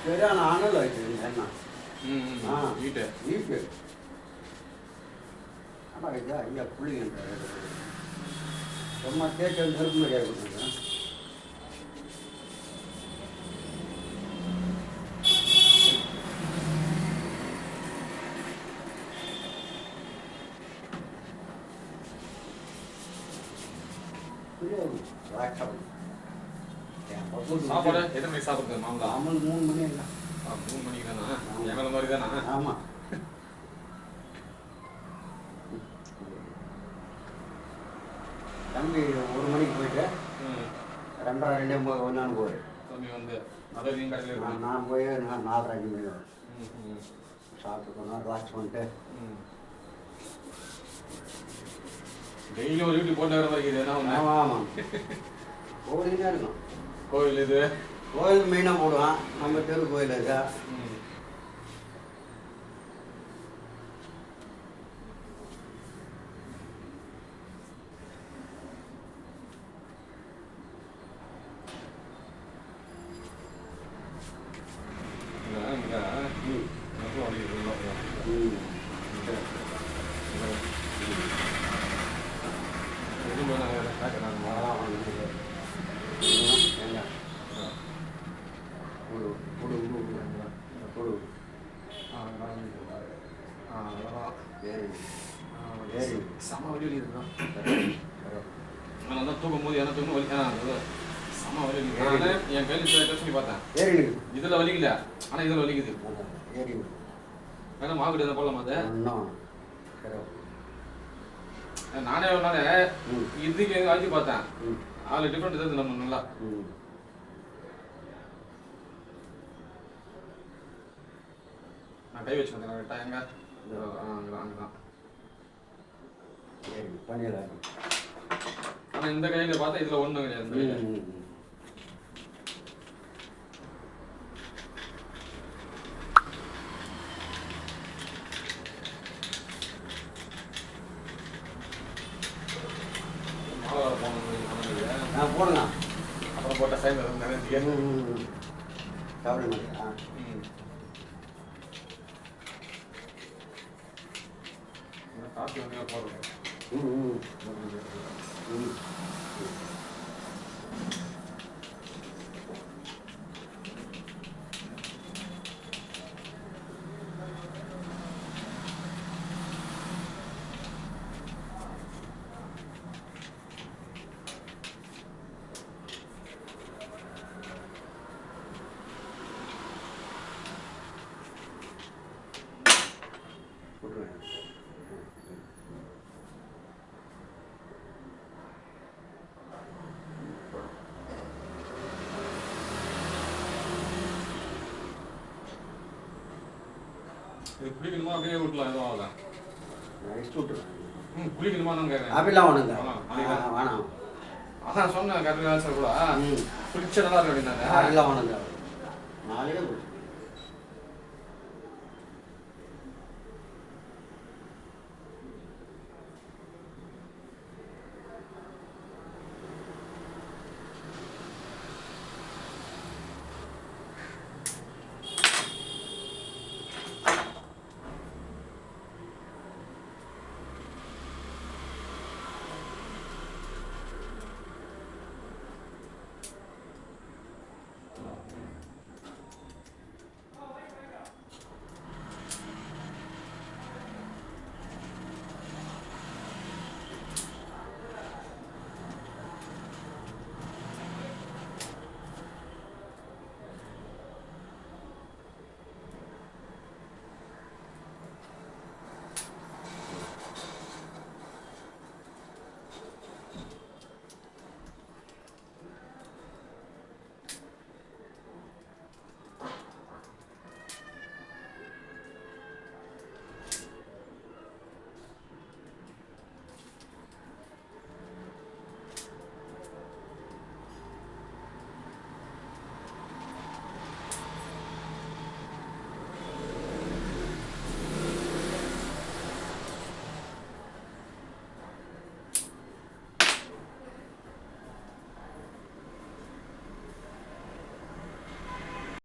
சரியான அனல் ஆயிடுச்சு என்ன ம் ம், ஆ. வீட்டு வீட்டு ஆனால் ஐயா ஐயா புள்ளிங்க சும்மா கேட்டு நெருப்பு முடியாது கொடுங்க சாப்பாடு? எத்தனை மணிக்கு சாப்பிடுறது மாம்பழம்? அமல் மூணு மணி மூணு மணிக்கு தானா? மாதிரி தானா? ஆமாம் தம்பி ஒரு மணிக்கு போயிட்டு ரெண்டரை ரெண்டே போய் ஒன்றான்னு போய் தம்பி வந்து நான் போய் நான் நாலரை அஞ்சு மணி வரும் சாப்பிட்டு நேரம் வாட்ச் பண்ணிட்டு டெய்லி ஒரு வீட்டுக்கு போட்டு வர மாதிரி ஒன்று ஆமாம் இருக்கும். கோவில் இது? கோயில் மெயினாக போடுவான். நம்ம தெரு கோயில் இருக்கா ம் இங்க இங்க ம் நெருப்பு வலிக்குது உள்ள போ. ம் இங்க. இங்க. எதுவும் வேணாம், கேட்கறாங்க. அதான் வந்து என்ன கொடு கொடு கொடு கொடு ஆ, அதான். ஆ, அதான். ஏறி ஆ, ஏறி. செம வலி வலிக்குதுதான். சரி. நான் தான் தூக்கும் போது எனக்கு தூக்கும் வலி செம வலி. நானே என் கையில் பண்ணி பார்த்தேன் ஏறி நிற்கு. இதுல வலிக்கல ஆனா இதுல வலிக்குது ஏறி. வேணா மாவு போடலாமா அது. நானே ஒரு நாள். இதுக்கு எங்க அழுத்தி பார்த்தேன் அதுல டிஃப்ரெண்ட் தெரியுது நம்ம நல்லா நான் கை வச்சு பார்த்தேன் கரெக்டாக எங்க ஏறி பண்ணிடலாம் ஆனா இந்த கையில பார்த்தா இதுல ஒண்ணும் கிடையாது இந்த கையில. ம் ம், ம். மாவு வர போகணும் போனது ஆ போடுங்க அப்புறம் போட்ட சைன் நிறைய ம், ம், ம். சாப்பிட மாட்டியா ம். இன்னும் காஃபி வந்து போடுறோம் ம் இது குளிக்கணுமா அப்படியே விட்டுலாம் எதுவும் ஆகல. விட்டுருவேன் ம் குளிக்கணுமா நான் கேட்குறேன் அப்படிலாம் ஒன்றுங்க வேணாம், வேணாம். அதான் சொன்னேன் கரெக்டாக சார் கூட ம். குளிச்சா நல்லா இருக்கு அப்படின்னாங்க அப்படிலாம் ஒன்றுங்க நாளைக்கே குடி